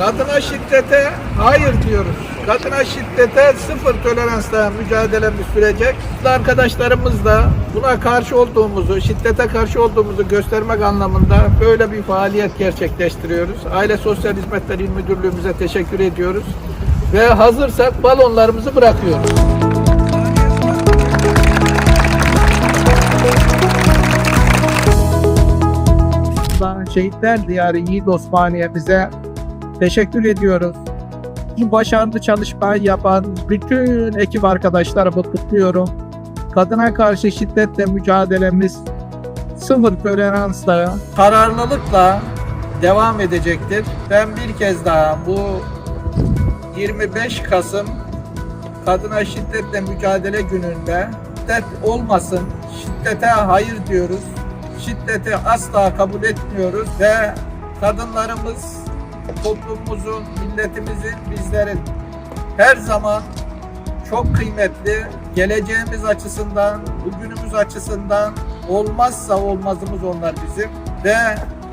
Kadına şiddete hayır diyoruz. Kadına şiddete sıfır toleransla mücadelemiz sürecek. Arkadaşlarımız da buna karşı olduğumuzu, şiddete karşı olduğumuzu göstermek anlamında böyle bir faaliyet gerçekleştiriyoruz. Aile Sosyal Hizmetler İl Müdürlüğümüze teşekkür ediyoruz. Ve hazırsak balonlarımızı bırakıyoruz. Şehitler Diyarı Yiğit Osmaniye'mize teşekkür ediyoruz. Bu başarılı çalışmayı yapan bütün ekip arkadaşlarımı kutluyorum. Kadına karşı şiddetle mücadelemiz sıfır toleransla, kararlılıkla devam edecektir. Ben bir kez daha bu 25 Kasım Kadına Şiddetle Mücadele Günü'nde şiddet olmasın, şiddete hayır diyoruz. Şiddeti asla kabul etmiyoruz ve kadınlarımız toplumumuzun, milletimizin, bizlerin her zaman çok kıymetli, geleceğimiz açısından, bugünümüz açısından olmazsa olmazımız onlar bizim ve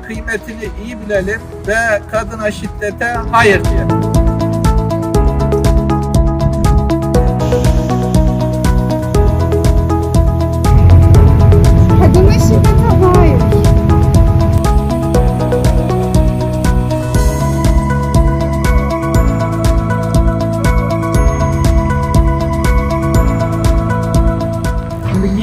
kıymetini iyi bilelim ve kadına şiddete hayır diyelim.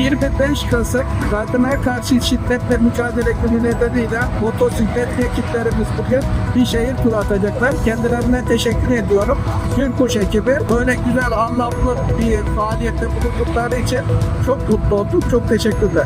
25 Kasım kadına karşı şiddetle mücadele günü nedeniyle motosikletli ekiplerimiz bugün bir şehir turu atacaklar. Kendilerine teşekkür ediyorum. Gülkuş ekibi böyle güzel anlamlı bir faaliyette bulundukları için çok mutlu oldum. Çok teşekkürler.